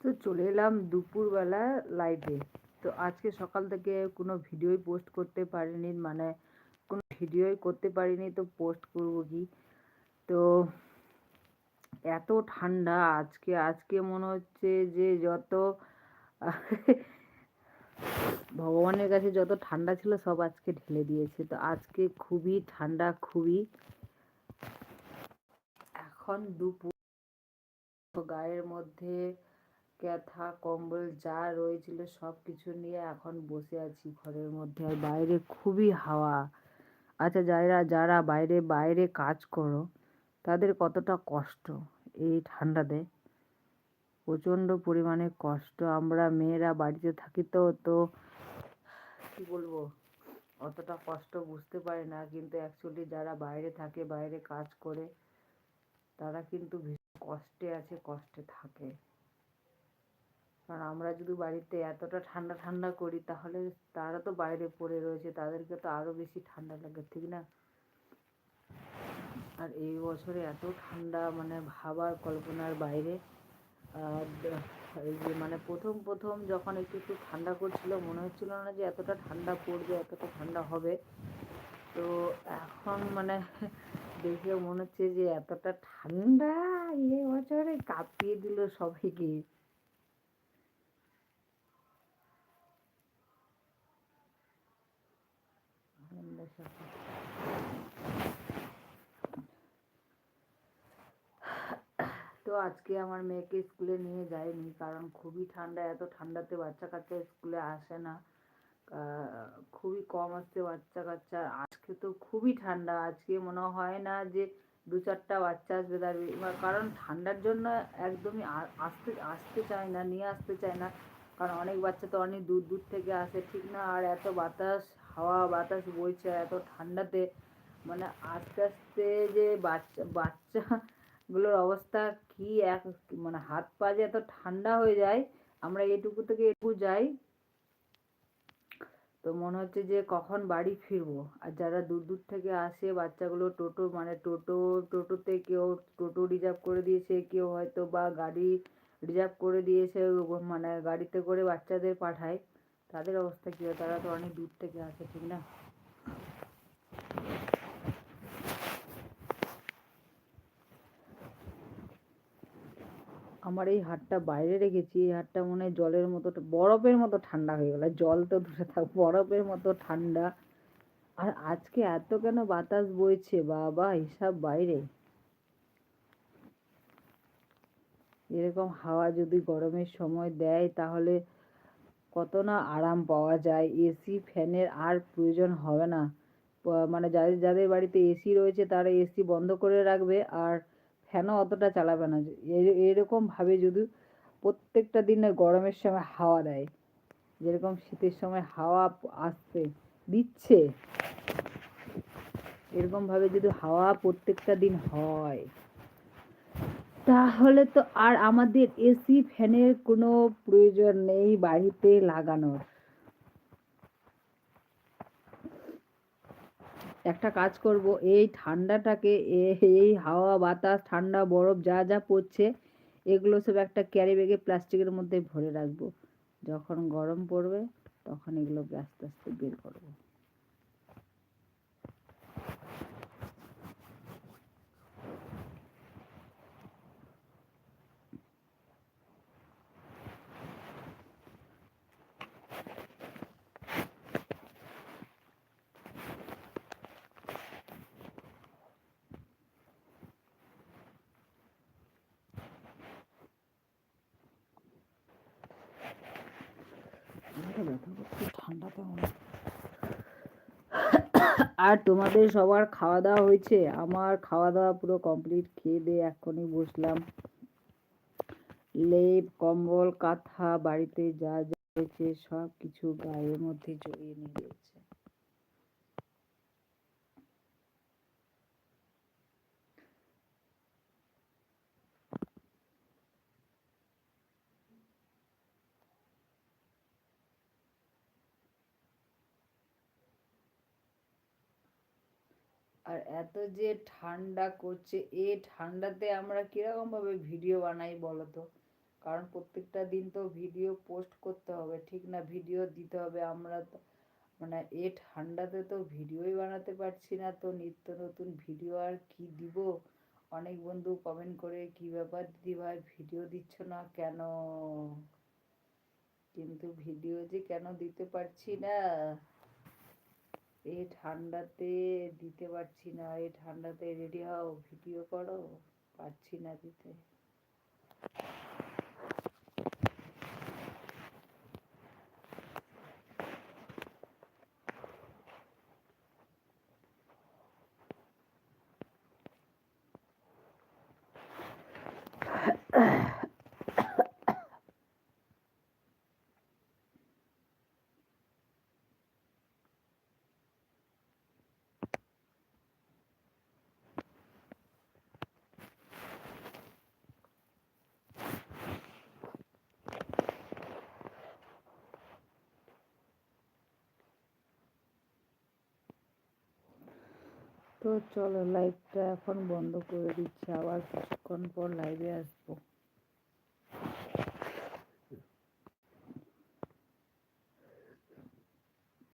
তো চলে এলাম দুপুরবেলা লাইভে তো আজকে সকাল থেকে কোনো ভিডিওই পোস্ট করতে পারিনি মানে কোনো ভিডিওই করতে পারিনি তো পোস্ট করব কি? তো এত ঠান্ডা আজকে আজকে মনে হচ্ছে যে যত ভগবানের কাছে যত ঠান্ডা ছিল সব আজকে ঢেলে দিয়েছে। তো আজকে খুবই ঠান্ডা, খুবই। এখন দুপুর, গায়ের মধ্যে ক্যাথা, কম্বল, যা রয়েছিল সব কিছু নিয়ে এখন বসে আছি ঘরের মধ্যে। আর বাইরে খুবই হাওয়া। আচ্ছা যারা যারা বাইরে বাইরে কাজ করো, তাদের কতটা কষ্ট এই ঠান্ডাতে? প্রচণ্ড পরিমাণে কষ্ট। আমরা মেয়েরা বাড়িতে থাকি তো তো কী বলব? অতটা কষ্ট বুঝতে পারি না। কিন্তু অ্যাকচুয়ালি যারা বাইরে থাকে, বাইরে কাজ করে, তারা কিন্তু ভীষণ কষ্টে আছে, কষ্টে থাকে। কারণ আমরা যদি বাড়িতে এতটা ঠান্ডা ঠান্ডা করি, তাহলে তারা তো বাইরে পড়ে রয়েছে, তাদেরকে তো আরও বেশি ঠান্ডা লাগে, ঠিক না? আর এই বছরে এত ঠান্ডা মানে ভাবার কল্পনার বাইরে। এই যে মানে প্রথম প্রথম যখন একটু একটু ঠান্ডা করছিল, মনে হচ্ছিল না যে এতটা ঠান্ডা পড়বে, এতটা ঠান্ডা হবে। তো এখন মানে দেখে মনে হচ্ছে যে এতটা ঠান্ডা এ বছরে কাঁপিয়ে দিল সবাইকে। তো আজকে আমার মেয়েকে স্কুলে নিয়ে যাইনি, কারণ খুবই ঠান্ডা, এত ঠান্ডাতে বাচ্চা কাচ্চা স্কুলে আসে না। খুবই কম আসছে বাচ্চা কাচ্চা। আজকে তো খুবই ঠান্ডা, আজকে মনে হয় না যে দু চারটা বাচ্চা আসবে তার কারণ ঠান্ডার জন্য একদমই আসতে আসতে চায় না, নিয়ে আসতে চায় না। কারণ অনেক বাচ্চা তো অনেক দূর দূর থেকে আসে, ঠিক না? আর এত বাতাস হাওয়া বাতাস বইছে এত ঠান্ডাতে। মানে আস্তে আস্তে যে বাচ্চা, বাচ্চাগুলোর অবস্থা কি এক মানে হাত পা যে এত ঠান্ডা হয়ে যায়, আমরা এটুকু থেকে এটুকু যাই। তো মনে হচ্ছে যে কখন বাড়ি ফিরবো। আর যারা দূর দূর থেকে আসে বাচ্চাগুলো টোটো মানে টোটো, টোটোতে কেউ টোটো রিজার্ভ করে দিয়েছে, কেউ হয়তো বা গাড়ি রিজার্ভ করে দিয়েছে মানে গাড়িতে করে বাচ্চাদের পাঠায়। তাদের অবস্থা কী হয়? তারা তো অনেক দূর থেকে আসে, ঠিক না? আমার এই হাটটা বাইরে রেখেছি, এই হাটটা মনে হয় জলের মতো বরফের মতো ঠান্ডা হয়ে গেল। জল তো দূরে থাক, বরফের মতো ঠান্ডা। আর আজকে এত কেন বাতাস বইছে? বাবা, হিসাব বাইরে। এরকম হাওয়া যদি গরমের সময় দেয়, তাহলে কত না আরাম পাওয়া যায়। এসি ফ্যানের আর প্রয়োজন হবে না। মানে যাদের যাদের বাড়িতে এসি রয়েছে তারা এসি বন্ধ করে রাখবে আর ফ্যানও অতটা চালাবে না। এরকমভাবে যদি প্রত্যেকটা দিনে গরমের সময় হাওয়া দেয়, যেরকম শীতের সময় হাওয়া আসছে দিচ্ছে এরকমভাবে যদি হাওয়া প্রত্যেকটা দিন হয় তাহলে তো আর আমাদের এসি ফ্যানের কোনো প্রয়োজন নেই বাড়িতে লাগানোর। একটা কাজ করব, এই ঠান্ডাটাকে এই হাওয়া, বাতাস, ঠান্ডা, বরফ, যা যা পড়ছে, এগুলো সব একটা ক্যারি ব্যাগে প্লাস্টিকের মধ্যে ভরে রাখব। যখন গরম পড়বে, তখন এগুলো আস্তে আস্তে বের করব। ঠান্ডাতে আর তোমাদের সবার খাওয়া দাওয়া হয়েছে? আমার খাওয়া দাওয়া পুরো কমপ্লিট খেয়ে দিয়ে এখনই বসলাম। লেপ, কম্বল, কাঁথা, বাড়িতে যা যা হয়েছে সব কিছু গায়ের মধ্যে জড়িয়ে নিয়ে আর এত যে ঠান্ডা করছে, এ ঠান্ডাতে আমরা ভাবে ভিডিও বানাই বলো তো কারণ প্রত্যেকটা দিন তো ভিডিও পোস্ট করতে হবে, ঠিক না? ভিডিও দিতে হবে আমরা তো মানে এ ঠান্ডাতে তো ভিডিওই বানাতে পারছি না, তো নিত্য নতুন ভিডিও আর কি দিব? অনেক বন্ধু কমেন্ট করে, কি ব্যাপার দিদি ভাই ভিডিও দিচ্ছ না কেন? কিন্তু ভিডিও যে কেন দিতে পারছি না? এই ঠান্ডাতে দিতে পারছি না এ ঠান্ডাতে রেডি হও ভিডিও করো পারছি না দিতে। তো চলো লাইভটা এখন বন্ধ করে দিচ্ছি আবার কিছুক্ষণ পর লাইভে আসব।